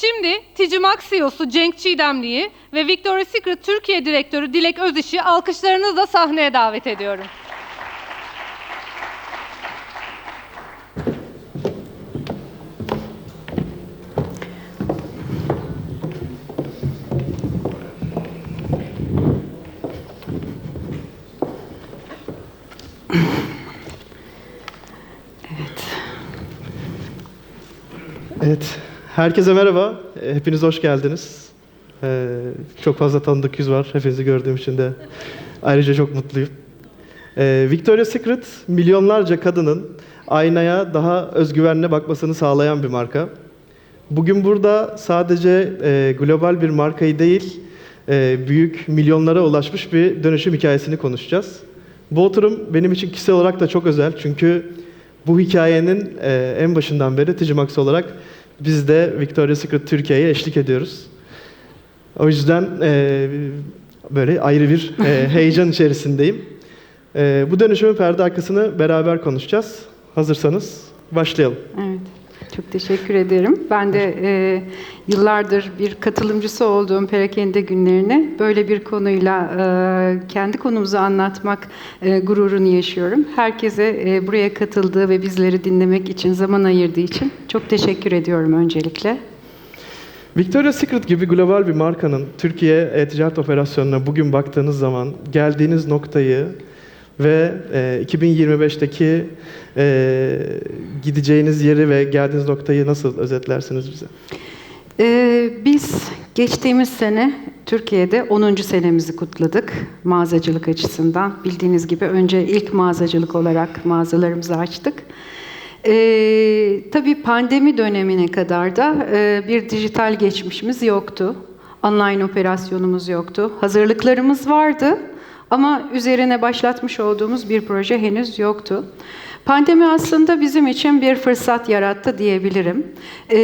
Şimdi Ticimax CEO'su Cenk Çiğdemli'yi ve Victoria's Secret Türkiye Direktörü Dilek Öziş'i alkışlarınızla sahneye davet ediyorum. Evet, herkese merhaba. E, Hepiniz hoş geldiniz. Ee, çok fazla tanıdık yüz var. Hepinizi gördüğüm için de ayrıca çok mutluyum. Ee, Victoria's Secret, milyonlarca kadının aynaya daha özgüvenle bakmasını sağlayan bir marka. Bugün burada sadece e, global bir markayı değil, e, büyük milyonlara ulaşmış bir dönüşüm hikayesini konuşacağız. Bu oturum benim için kişisel olarak da çok özel çünkü bu hikayenin e, en başından beri Ticimax olarak biz de Victoria's Secret Türkiye'ye eşlik ediyoruz. O yüzden e, böyle ayrı bir e, heyecan içerisindeyim. E, bu dönüşümün perde arkasını beraber konuşacağız. Hazırsanız başlayalım. Evet, çok teşekkür ederim. Ben de e, yıllardır bir katılımcısı olduğum perakende günlerini böyle bir konuyla e, kendi konumuzu anlatmak e, gururunu yaşıyorum. Herkese e, buraya katıldığı ve bizleri dinlemek için zaman ayırdığı için çok teşekkür ediyorum öncelikle. Victoria's Secret gibi global bir markanın Türkiye e-ticaret operasyonuna bugün baktığınız zaman geldiğiniz noktayı ve e, 2025'teki e, gideceğiniz yeri ve geldiğiniz noktayı nasıl özetlersiniz bize? Ee, biz geçtiğimiz sene Türkiye'de 10. senemizi kutladık mağazacılık açısından. Bildiğiniz gibi önce ilk mağazacılık olarak mağazalarımızı açtık. Tabii pandemi dönemine kadar da e, bir dijital geçmişimiz yoktu. Online operasyonumuz yoktu. Hazırlıklarımız vardı ama üzerine başlatmış olduğumuz bir proje henüz yoktu. Pandemi aslında bizim için bir fırsat yarattı diyebilirim. Ee,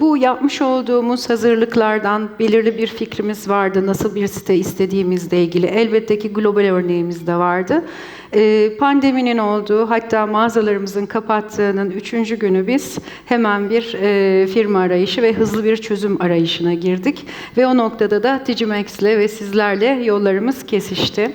bu yapmış olduğumuz hazırlıklardan belirli bir fikrimiz vardı. Nasıl bir site istediğimizle ilgili. Elbette ki global örneğimiz de vardı. Ee, pandeminin olduğu hatta mağazalarımızın kapattığının üçüncü günü biz hemen bir e, firma arayışı ve hızlı bir çözüm arayışına girdik. Ve o noktada da Digimex'le ve sizlerle yollarımız kesişti.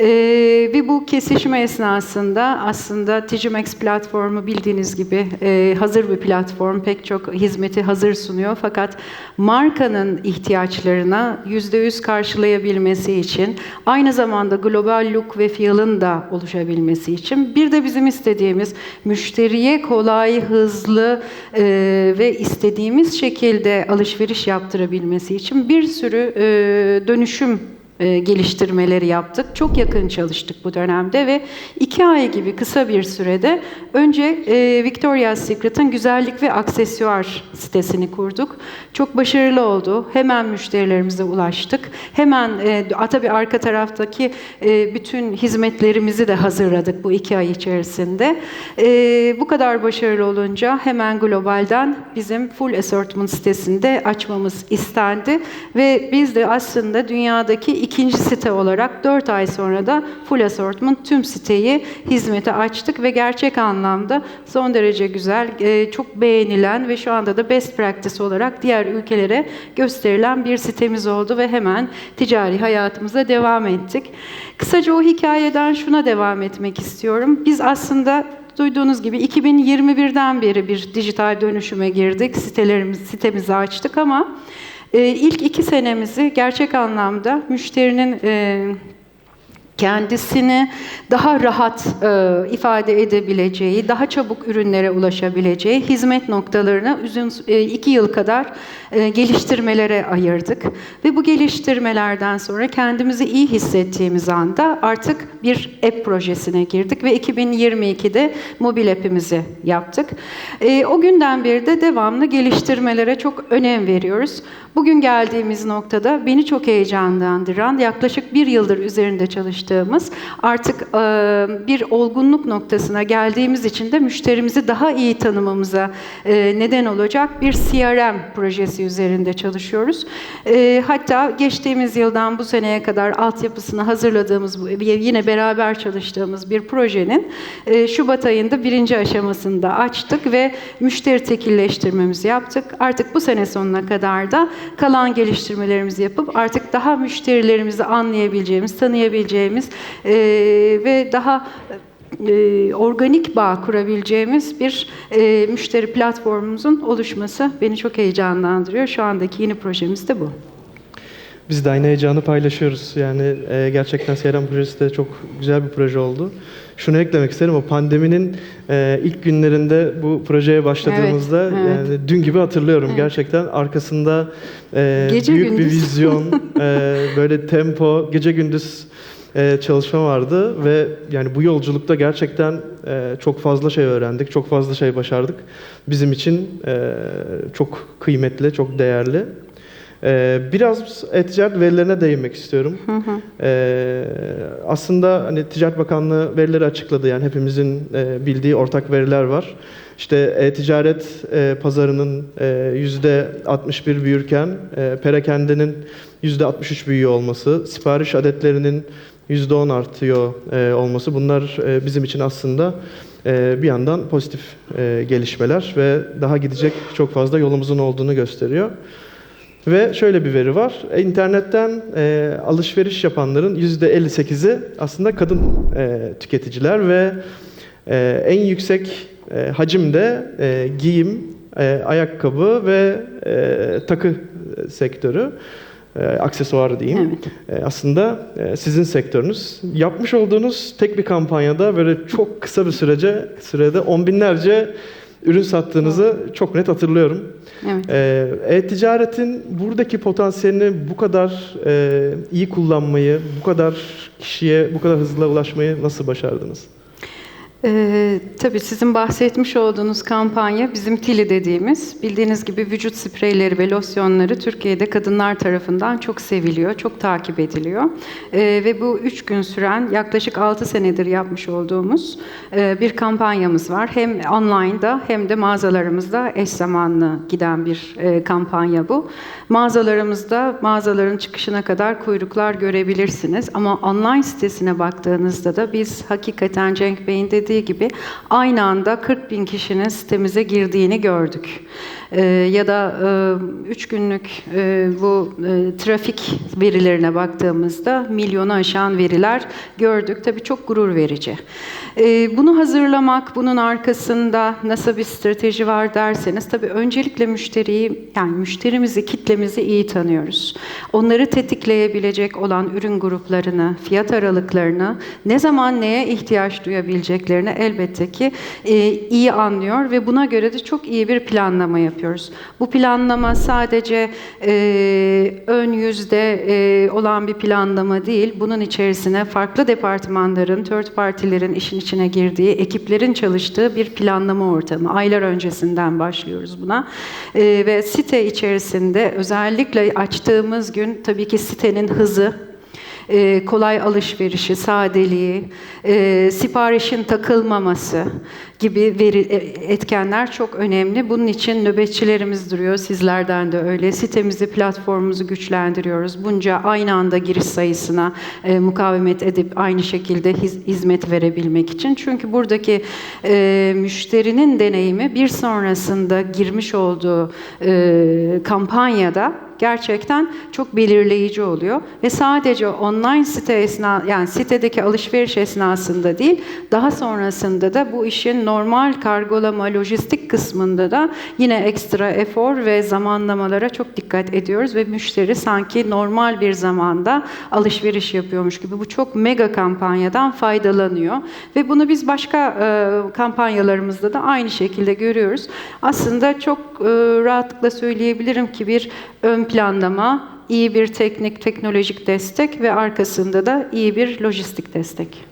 Ee, ve bu kesişme esnasında aslında Tigimax platformu bildiğiniz gibi e, hazır bir platform. Pek çok hizmeti hazır sunuyor. Fakat markanın ihtiyaçlarına %100 karşılayabilmesi için aynı zamanda global look ve feel'ın da oluşabilmesi için bir de bizim istediğimiz müşteriye kolay, hızlı e, ve istediğimiz şekilde alışveriş yaptırabilmesi için bir sürü e, dönüşüm e, geliştirmeleri yaptık. Çok yakın çalıştık bu dönemde ve iki ay gibi kısa bir sürede önce e, Victoria's Secret'ın güzellik ve aksesuar sitesini kurduk. Çok başarılı oldu. Hemen müşterilerimize ulaştık. Hemen e, tabii arka taraftaki e, bütün hizmetlerimizi de hazırladık bu iki ay içerisinde. E, bu kadar başarılı olunca hemen globalden bizim full assortment sitesinde açmamız istendi ve biz de aslında dünyadaki ikinci site olarak 4 ay sonra da Full Assortment tüm siteyi hizmete açtık ve gerçek anlamda son derece güzel, e, çok beğenilen ve şu anda da best practice olarak diğer ülkelere gösterilen bir sitemiz oldu ve hemen ticari hayatımıza devam ettik. Kısaca o hikayeden şuna devam etmek istiyorum. Biz aslında Duyduğunuz gibi 2021'den beri bir dijital dönüşüme girdik. Sitelerimiz, sitemizi açtık ama ilk iki senemizi gerçek anlamda müşterinin e, kendisini daha rahat e, ifade edebileceği, daha çabuk ürünlere ulaşabileceği hizmet noktalarını uzun e, iki yıl kadar e, geliştirmelere ayırdık. Ve bu geliştirmelerden sonra kendimizi iyi hissettiğimiz anda artık bir app projesine girdik ve 2022'de mobil app'imizi yaptık. E, o günden beri de devamlı geliştirmelere çok önem veriyoruz. Bugün geldiğimiz noktada beni çok heyecanlandıran, yaklaşık bir yıldır üzerinde çalıştığım çalıştığımız artık bir olgunluk noktasına geldiğimiz için de müşterimizi daha iyi tanımamıza neden olacak bir CRM projesi üzerinde çalışıyoruz. Hatta geçtiğimiz yıldan bu seneye kadar altyapısını hazırladığımız yine beraber çalıştığımız bir projenin Şubat ayında birinci aşamasında açtık ve müşteri tekilleştirmemizi yaptık. Artık bu sene sonuna kadar da kalan geliştirmelerimizi yapıp artık daha müşterilerimizi anlayabileceğimiz, tanıyabileceğimiz e, ve daha e, organik bağ kurabileceğimiz bir e, müşteri platformumuzun oluşması beni çok heyecanlandırıyor. Şu andaki yeni projemiz de bu. Biz de aynı heyecanı paylaşıyoruz. Yani e, gerçekten Seyran projesi de çok güzel bir proje oldu. Şunu eklemek isterim, o pandeminin e, ilk günlerinde bu projeye başladığımızda Evet, evet. yani dün gibi hatırlıyorum gerçekten arkasında e, Gece büyük bir gündüz. vizyon, e, böyle tempo, gece gündüz e, çalışma vardı ve yani bu yolculukta gerçekten e, çok fazla şey öğrendik, çok fazla şey başardık. Bizim için e, çok kıymetli, çok değerli. Ee, biraz e-ticaret verilerine değinmek istiyorum. Ee, aslında hani Ticaret Bakanlığı verileri açıkladı. Yani hepimizin e, bildiği ortak veriler var. İşte e-ticaret e, pazarının yüzde 61 büyürken e, perakendinin yüzde 63 büyüyor olması, sipariş adetlerinin 10 artıyor e, olması bunlar e, bizim için aslında e, bir yandan pozitif e, gelişmeler ve daha gidecek çok fazla yolumuzun olduğunu gösteriyor. Ve şöyle bir veri var. E, İnternetten e, alışveriş yapanların %58'i aslında kadın e, tüketiciler ve e, en yüksek e, hacimde e, giyim, e, ayakkabı ve e, takı sektörü, e, aksesuar diyeyim. Evet. E, aslında e, sizin sektörünüz. Yapmış olduğunuz tek bir kampanyada böyle çok kısa bir sürece sürede on binlerce ürün sattığınızı çok net hatırlıyorum. Evet. Ee, E-ticaretin buradaki potansiyelini bu kadar e, iyi kullanmayı, bu kadar kişiye bu kadar hızlı ulaşmayı nasıl başardınız? Ee, tabii sizin bahsetmiş olduğunuz kampanya bizim Tili dediğimiz bildiğiniz gibi vücut spreyleri ve losyonları Türkiye'de kadınlar tarafından çok seviliyor, çok takip ediliyor. Ee, ve bu üç gün süren yaklaşık 6 senedir yapmış olduğumuz e, bir kampanyamız var. Hem online'da hem de mağazalarımızda eş zamanlı giden bir e, kampanya bu. Mağazalarımızda mağazaların çıkışına kadar kuyruklar görebilirsiniz ama online sitesine baktığınızda da biz hakikaten Cenk Bey'in dediği gibi aynı anda 40 bin kişinin sitemize girdiğini gördük. Ee, ya da 3 günlük e, bu e, trafik verilerine baktığımızda milyonu aşan veriler gördük. Tabii çok gurur verici. Ee, bunu hazırlamak, bunun arkasında nasıl bir strateji var derseniz tabii öncelikle müşteriyi yani müşterimizi, kitlemizi iyi tanıyoruz. Onları tetikleyebilecek olan ürün gruplarını, fiyat aralıklarını, ne zaman neye ihtiyaç duyabileceklerini elbette ki e, iyi anlıyor ve buna göre de çok iyi bir planlama yapıyoruz. Bu planlama sadece e, ön yüzde e, olan bir planlama değil, bunun içerisine farklı departmanların, third partilerin işin içine girdiği, ekiplerin çalıştığı bir planlama ortamı. Aylar öncesinden başlıyoruz buna. E, ve site içerisinde özellikle açtığımız gün tabii ki sitenin hızı, e, kolay alışverişi, sadeliği, e, siparişin takılmaması gibi veri, e, etkenler çok önemli. Bunun için nöbetçilerimiz duruyor, sizlerden de öyle. Sitemizi, platformumuzu güçlendiriyoruz. Bunca aynı anda giriş sayısına e, mukavemet edip aynı şekilde hiz- hizmet verebilmek için. Çünkü buradaki e, müşterinin deneyimi bir sonrasında girmiş olduğu e, kampanyada gerçekten çok belirleyici oluyor. Ve sadece online site esna yani sitedeki alışveriş esnasında değil daha sonrasında da bu işin normal kargolama lojistik kısmında da yine ekstra efor ve zamanlamalara çok dikkat ediyoruz. Ve müşteri sanki normal bir zamanda alışveriş yapıyormuş gibi. Bu çok mega kampanyadan faydalanıyor. Ve bunu biz başka e, kampanyalarımızda da aynı şekilde görüyoruz. Aslında çok e, rahatlıkla söyleyebilirim ki bir ön planlama, iyi bir teknik, teknolojik destek ve arkasında da iyi bir lojistik destek.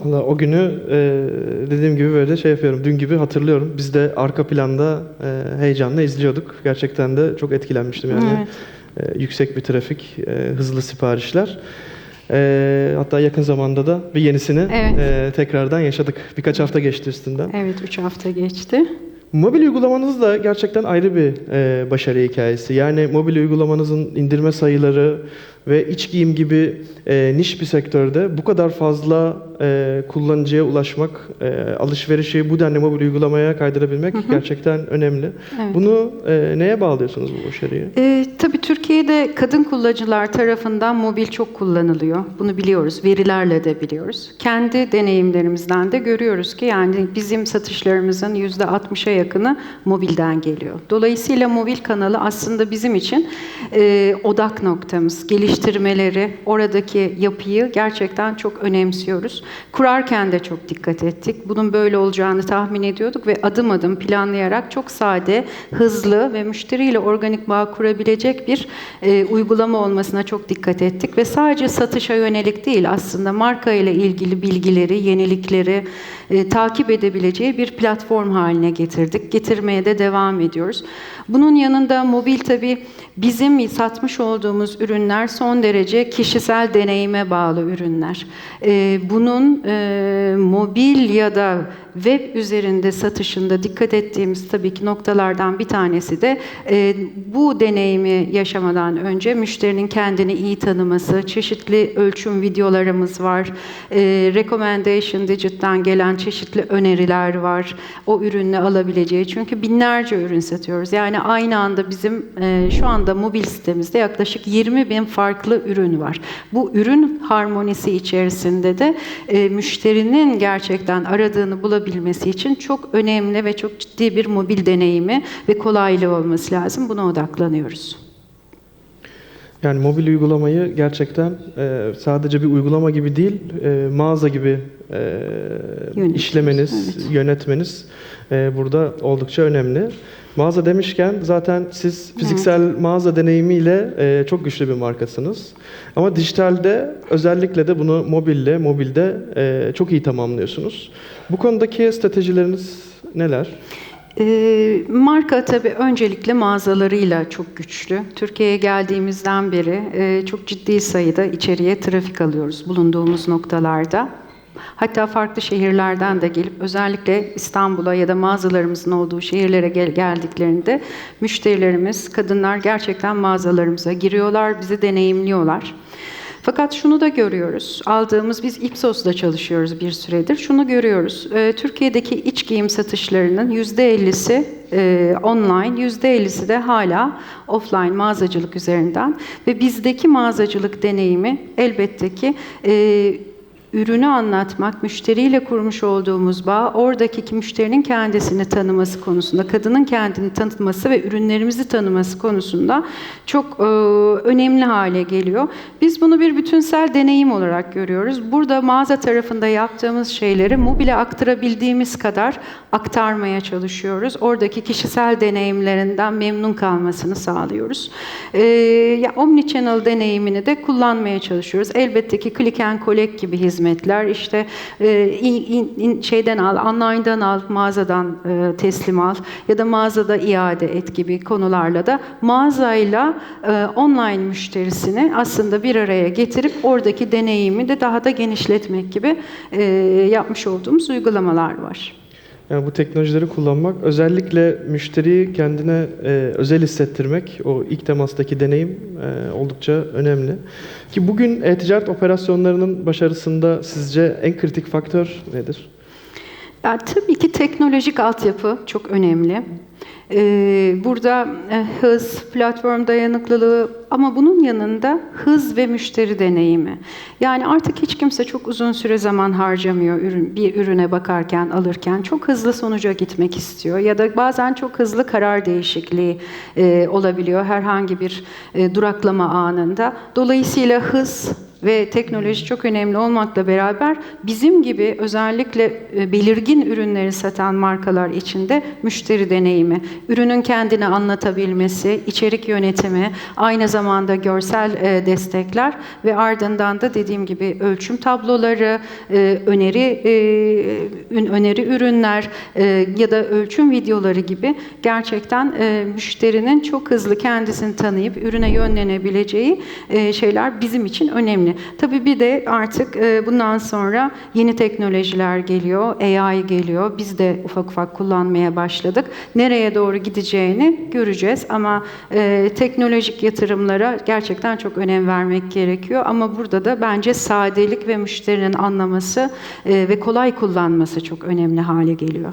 Valla o günü e, dediğim gibi böyle şey yapıyorum. Dün gibi hatırlıyorum. Biz de arka planda e, heyecanla izliyorduk. Gerçekten de çok etkilenmiştim yani. E, yüksek bir trafik, e, hızlı siparişler. E, hatta yakın zamanda da bir yenisini Evet. e, tekrardan yaşadık. Birkaç hafta geçti üstünden. Evet, üç hafta geçti. Mobil uygulamanız da gerçekten ayrı bir e, başarı hikayesi. Yani mobil uygulamanızın indirme sayıları ve iç giyim gibi e, niş bir sektörde bu kadar fazla e, kullanıcıya ulaşmak, e, alışverişi bu denli mobil uygulamaya kaydırabilmek gerçekten önemli. Evet. Bunu e, neye bağlıyorsunuz bu başarıyı? Ee, tabii Türkiye'de kadın kullanıcılar tarafından mobil çok kullanılıyor. Bunu biliyoruz, verilerle de biliyoruz. Kendi deneyimlerimizden de görüyoruz ki yani bizim satışlarımızın yüzde 60'a yakını mobilden geliyor. Dolayısıyla mobil kanalı aslında bizim için e, odak noktamız. Geliştirmeleri, oradaki yapıyı gerçekten çok önemsiyoruz. Kurarken de çok dikkat ettik. Bunun böyle olacağını tahmin ediyorduk ve adım adım planlayarak çok sade, hızlı ve müşteriyle organik bağ kurabilecek bir e, uygulama olmasına çok dikkat ettik ve sadece satışa yönelik değil aslında marka ile ilgili bilgileri, yenilikleri e, takip edebileceği bir platform haline getirdik. Getirmeye de devam ediyoruz. Bunun yanında mobil tabii bizim satmış olduğumuz ürünler son derece kişisel deneyime bağlı ürünler. E, bunun e, mobil ya da web üzerinde satışında dikkat ettiğimiz tabii ki noktalardan bir tanesi de e, bu deneyimi yaşamadan önce müşterinin kendini iyi tanıması, çeşitli ölçüm videolarımız var, e, Recommendation Digit'ten gelen çeşitli öneriler var, o ürünle alabileceği. Çünkü binlerce ürün satıyoruz. Yani aynı anda bizim e, şu anda mobil sitemizde yaklaşık 20 bin farklı ürün var. Bu ürün harmonisi içerisinde de e, müşterinin gerçekten aradığını bulabilmesi için çok önemli ve çok ciddi bir mobil deneyimi ve kolaylığı olması lazım. Buna odaklanıyoruz. Yani mobil uygulamayı gerçekten e, sadece bir uygulama gibi değil, e, mağaza gibi e, işlemeniz, evet. yönetmeniz burada oldukça önemli. Mağaza demişken zaten siz fiziksel mağaza deneyimiyle e, çok güçlü bir markasınız. Ama dijitalde özellikle de bunu mobille, mobilde e, çok iyi tamamlıyorsunuz. Bu konudaki stratejileriniz neler? E, marka tabii öncelikle mağazalarıyla çok güçlü. Türkiye'ye geldiğimizden beri e, çok ciddi sayıda içeriye trafik alıyoruz bulunduğumuz noktalarda. Hatta farklı şehirlerden de gelip özellikle İstanbul'a ya da mağazalarımızın olduğu şehirlere gel- geldiklerinde müşterilerimiz, kadınlar gerçekten mağazalarımıza giriyorlar, bizi deneyimliyorlar. Fakat şunu da görüyoruz. Aldığımız biz Ipsos'da çalışıyoruz bir süredir. Şunu görüyoruz. e, Türkiye'deki iç giyim satışlarının %50'si e, online, %50'si de hala offline mağazacılık üzerinden ve bizdeki mağazacılık deneyimi elbette ki e, ürünü anlatmak, müşteriyle kurmuş olduğumuz bağ, oradaki müşterinin kendisini tanıması konusunda, kadının kendini tanıtması ve ürünlerimizi tanıması konusunda çok e, önemli hale geliyor. Biz bunu bir bütünsel deneyim olarak görüyoruz. Burada mağaza tarafında yaptığımız şeyleri mobile aktarabildiğimiz kadar aktarmaya çalışıyoruz. Oradaki kişisel deneyimlerinden memnun kalmasını sağlıyoruz. E, ya Omnichannel deneyimini de kullanmaya çalışıyoruz. Elbette ki click and collect gibi hizmetler işte e, in- in- şeyden al, online'dan al, mağazadan e, teslim al ya da mağazada iade et gibi konularla da mağazayla e, online müşterisini aslında bir araya getirip oradaki deneyimi de daha da genişletmek gibi e, yapmış olduğumuz uygulamalar var. Yani bu teknolojileri kullanmak, özellikle müşteriyi kendine e, özel hissettirmek, o ilk temastaki deneyim e, oldukça önemli. Ki bugün e-ticaret operasyonlarının başarısında sizce en kritik faktör nedir? Ya, tabii ki teknolojik altyapı çok önemli. Ee, burada e, hız, platform dayanıklılığı ama bunun yanında hız ve müşteri deneyimi. Yani artık hiç kimse çok uzun süre zaman harcamıyor ürün, bir ürüne bakarken, alırken. Çok hızlı sonuca gitmek istiyor ya da bazen çok hızlı karar değişikliği e, olabiliyor herhangi bir e, duraklama anında. Dolayısıyla hız ve teknoloji çok önemli olmakla beraber bizim gibi özellikle e, belirgin ürünleri satan markalar için de müşteri deneyimi, ürünün kendini anlatabilmesi, içerik yönetimi, aynı zamanda görsel e, destekler ve ardından da dediğim gibi ölçüm tabloları, e, öneri öneri ürünler ya da ölçüm videoları gibi gerçekten müşterinin çok hızlı kendisini tanıyıp ürüne yönlenebileceği şeyler bizim için önemli. Önemli. Tabii bir de artık e, bundan sonra yeni teknolojiler geliyor, AI geliyor. Biz de ufak ufak kullanmaya başladık. Nereye doğru gideceğini göreceğiz ama e, teknolojik yatırımlara gerçekten çok önem vermek gerekiyor. Ama burada da bence sadelik ve müşterinin anlaması e, ve kolay kullanması çok önemli hale geliyor.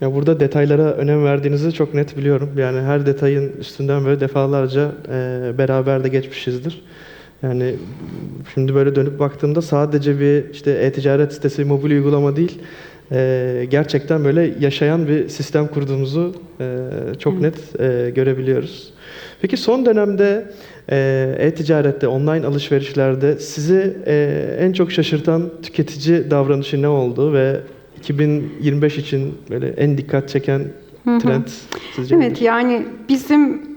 Ya burada detaylara önem verdiğinizi çok net biliyorum. Yani her detayın üstünden böyle defalarca e, beraber de geçmişizdir. Yani şimdi böyle dönüp baktığımda sadece bir işte e-ticaret sitesi, mobil uygulama değil, e, gerçekten böyle yaşayan bir sistem kurduğumuzu e, çok net e, görebiliyoruz. Peki son dönemde e, e-ticarette, online alışverişlerde sizi e, en çok şaşırtan tüketici davranışı ne oldu ve 2025 için böyle en dikkat çeken trend sizce Evet nedir? yani bizim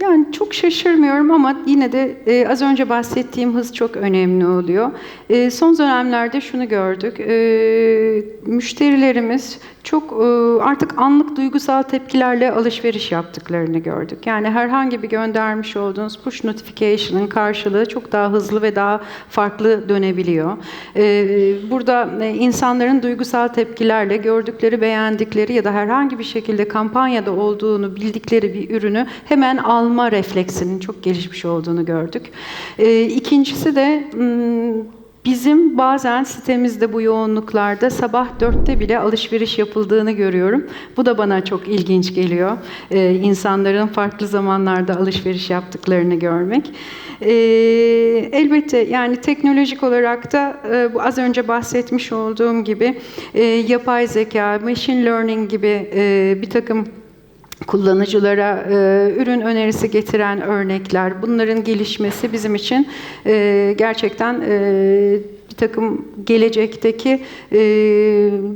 yani çok şaşırmıyorum ama yine de e, az önce bahsettiğim hız çok önemli oluyor. E, son dönemlerde şunu gördük. E, müşterilerimiz çok e, artık anlık duygusal tepkilerle alışveriş yaptıklarını gördük. Yani herhangi bir göndermiş olduğunuz push notification'ın karşılığı çok daha hızlı ve daha farklı dönebiliyor. E, burada e, insanların duygusal tepkilerle gördükleri, beğendikleri ya da herhangi bir şekilde kampanyada olduğunu bildikleri bir ürünü hemen alma refleksinin çok gelişmiş olduğunu gördük. E, ikincisi de m, Bizim bazen sitemizde bu yoğunluklarda sabah dörtte bile alışveriş yapıldığını görüyorum. Bu da bana çok ilginç geliyor. Ee, insanların farklı zamanlarda alışveriş yaptıklarını görmek. Ee, elbette yani teknolojik olarak da e, bu az önce bahsetmiş olduğum gibi e, yapay zeka, machine learning gibi e, bir takım kullanıcılara e, ürün önerisi getiren örnekler, bunların gelişmesi bizim için e, gerçekten e, bir takım gelecekteki e,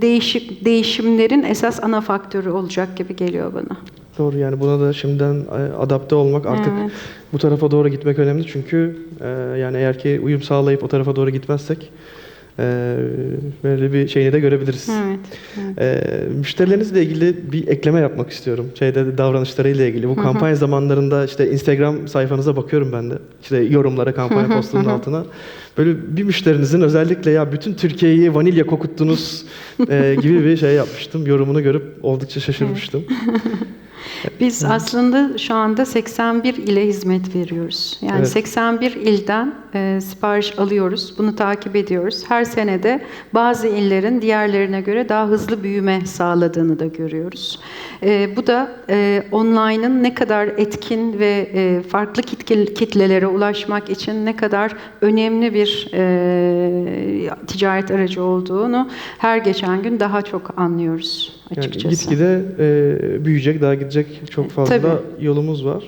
değişik değişimlerin esas ana faktörü olacak gibi geliyor bana. Doğru yani buna da şimdiden e, adapte olmak artık Evet. bu tarafa doğru gitmek önemli çünkü e, yani eğer ki uyum sağlayıp o tarafa doğru gitmezsek e, böyle bir şeyini de görebiliriz. Evet. evet. E, müşterilerinizle ilgili bir ekleme yapmak istiyorum. Şeyde davranışlarıyla ilgili. Bu kampanya zamanlarında işte Instagram sayfanıza bakıyorum ben de. İşte yorumlara, kampanya postunun altına. Böyle bir müşterinizin özellikle ya bütün Türkiye'yi vanilya kokuttunuz e, gibi bir şey yapmıştım. Yorumunu görüp oldukça şaşırmıştım. Biz aslında şu anda 81 ile hizmet veriyoruz. Yani Evet. 81 ilden e, sipariş alıyoruz. Bunu takip ediyoruz. Her senede bazı illerin diğerlerine göre daha hızlı büyüme sağladığını da görüyoruz. E, bu da e, online'ın ne kadar etkin ve e, farklı kitlelere ulaşmak için ne kadar önemli bir e, ticaret aracı olduğunu her geçen gün daha çok anlıyoruz Yani açıkçası. gitgide e, büyüyecek, daha gidecek çok fazla Tabii. yolumuz var.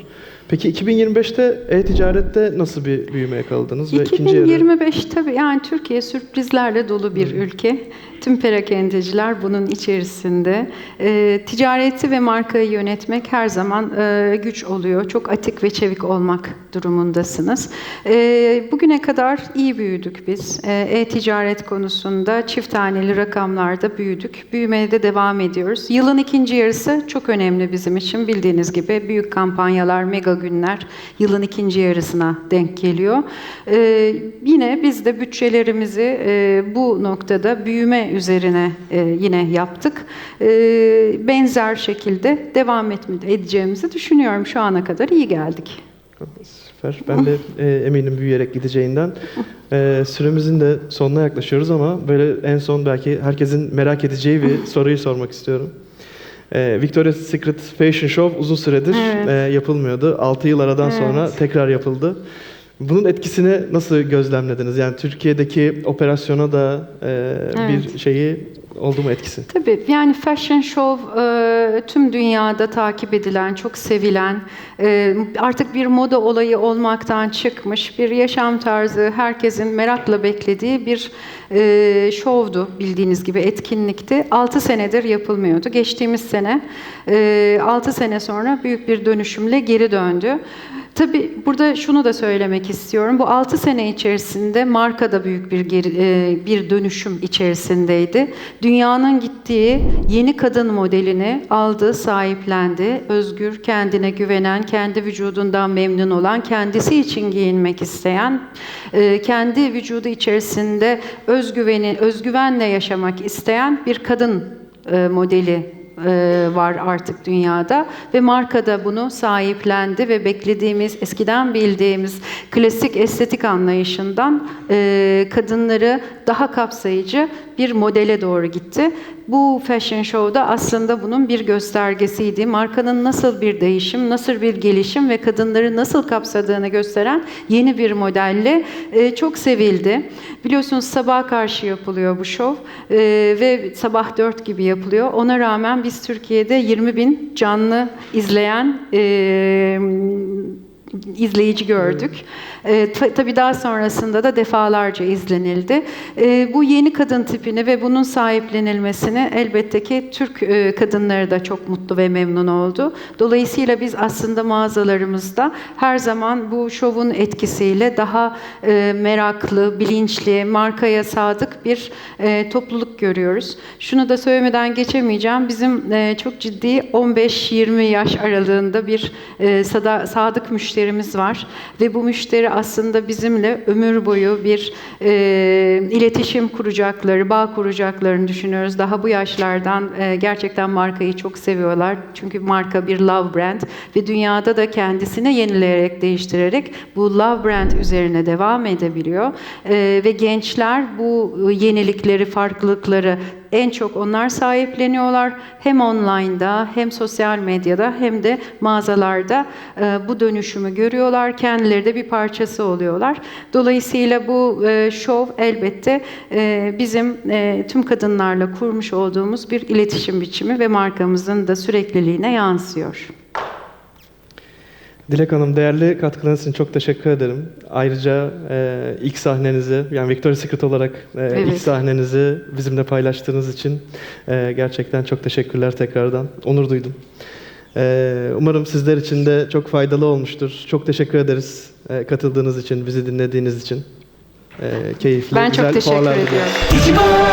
Peki 2025'te e-ticarette nasıl bir büyüme yakaladınız? Ve ikinci yarı- 2025 tabii yani Türkiye sürprizlerle dolu bir ülke. Tüm perakendeciler bunun içerisinde. Ee, ticareti ve markayı yönetmek her zaman e, güç oluyor. Çok atik ve çevik olmak durumundasınız. Ee, bugüne kadar iyi büyüdük biz. Ee, E-ticaret konusunda çift taneli rakamlarda büyüdük. Büyümeye de devam ediyoruz. Yılın ikinci yarısı çok önemli bizim için. Bildiğiniz gibi büyük kampanyalar, mega günler yılın ikinci yarısına denk geliyor. Ee, yine biz de bütçelerimizi e, bu noktada büyüme üzerine e, yine yaptık. Ee, benzer şekilde devam edeceğimizi düşünüyorum. Şu ana kadar iyi geldik. Süper. Ben de e, eminim büyüyerek gideceğinden. E, süremizin de sonuna yaklaşıyoruz ama böyle en son belki herkesin merak edeceği bir soruyu sormak istiyorum. E, Victoria's Secret Fashion Show uzun süredir Evet. e, yapılmıyordu. 6 yıl aradan Evet. sonra tekrar yapıldı. Bunun etkisini nasıl gözlemlediniz? Yani Türkiye'deki operasyona da e, bir şeyi oldu mu etkisi? Tabii yani fashion show e, tüm dünyada takip edilen, çok sevilen, e, artık bir moda olayı olmaktan çıkmış bir yaşam tarzı, herkesin merakla beklediği bir e, şovdu bildiğiniz gibi etkinlikti. 6 senedir yapılmıyordu. Geçtiğimiz sene e, 6 sene sonra büyük bir dönüşümle geri döndü. Tabii burada şunu da söylemek istiyorum. Bu 6 sene içerisinde marka da büyük bir e, bir dönüşüm içerisindeydi. Dünyanın gittiği yeni kadın modelini aldı, sahiplendi. Özgür, kendine güvenen, kendi vücudundan memnun olan, kendisi için giyinmek isteyen, e, kendi vücudu içerisinde özgüveni, özgüvenle yaşamak isteyen bir kadın e, modeli e, var artık dünyada ve marka da bunu sahiplendi ve beklediğimiz, eskiden bildiğimiz klasik estetik anlayışından e, kadınları daha kapsayıcı bir modele doğru gitti. Bu fashion show'da aslında bunun bir göstergesiydi. Markanın nasıl bir değişim, nasıl bir gelişim ve kadınları nasıl kapsadığını gösteren yeni bir modelle e, çok sevildi. Biliyorsunuz sabaha karşı yapılıyor bu şov e, ve sabah 4 gibi yapılıyor. Ona rağmen biz Türkiye'de 20 bin canlı izleyen e, izleyici gördük. E, ta- tabii daha sonrasında da defalarca izlenildi. E, bu yeni kadın tipini ve bunun sahiplenilmesini elbette ki Türk e, kadınları da çok mutlu ve memnun oldu. Dolayısıyla biz aslında mağazalarımızda her zaman bu şovun etkisiyle daha e, meraklı, bilinçli, markaya sadık bir e, topluluk görüyoruz. Şunu da söylemeden geçemeyeceğim. Bizim e, çok ciddi 15-20 yaş aralığında bir e, sada- sadık müşterimiz var ve bu müşteri aslında bizimle ömür boyu bir e, iletişim kuracakları, bağ kuracaklarını düşünüyoruz. Daha bu yaşlardan e, gerçekten markayı çok seviyorlar. Çünkü marka bir love brand ve dünyada da kendisini yenileyerek, değiştirerek bu love brand üzerine devam edebiliyor. E, ve gençler bu yenilikleri, farklılıkları en çok onlar sahipleniyorlar. Hem online'da hem sosyal medyada hem de mağazalarda e, bu dönüşümü görüyorlar. Kendileri de bir parçası oluyorlar. Dolayısıyla bu e, şov elbette e, bizim tüm kadınlarla kurmuş olduğumuz bir iletişim biçimi ve markamızın da sürekliliğine yansıyor. Dilek Hanım değerli katkılarınız için çok teşekkür ederim. Ayrıca e, ilk sahnenizi yani Victoria's Secret olarak e, ilk Evet. sahnenizi bizimle paylaştığınız için e, gerçekten çok teşekkürler tekrardan. Onur duydum. E, umarım sizler için de çok faydalı olmuştur. Çok teşekkür ederiz e, katıldığınız için, bizi dinlediğiniz için. E, keyifli, Ben güzel çok teşekkür ediyorum.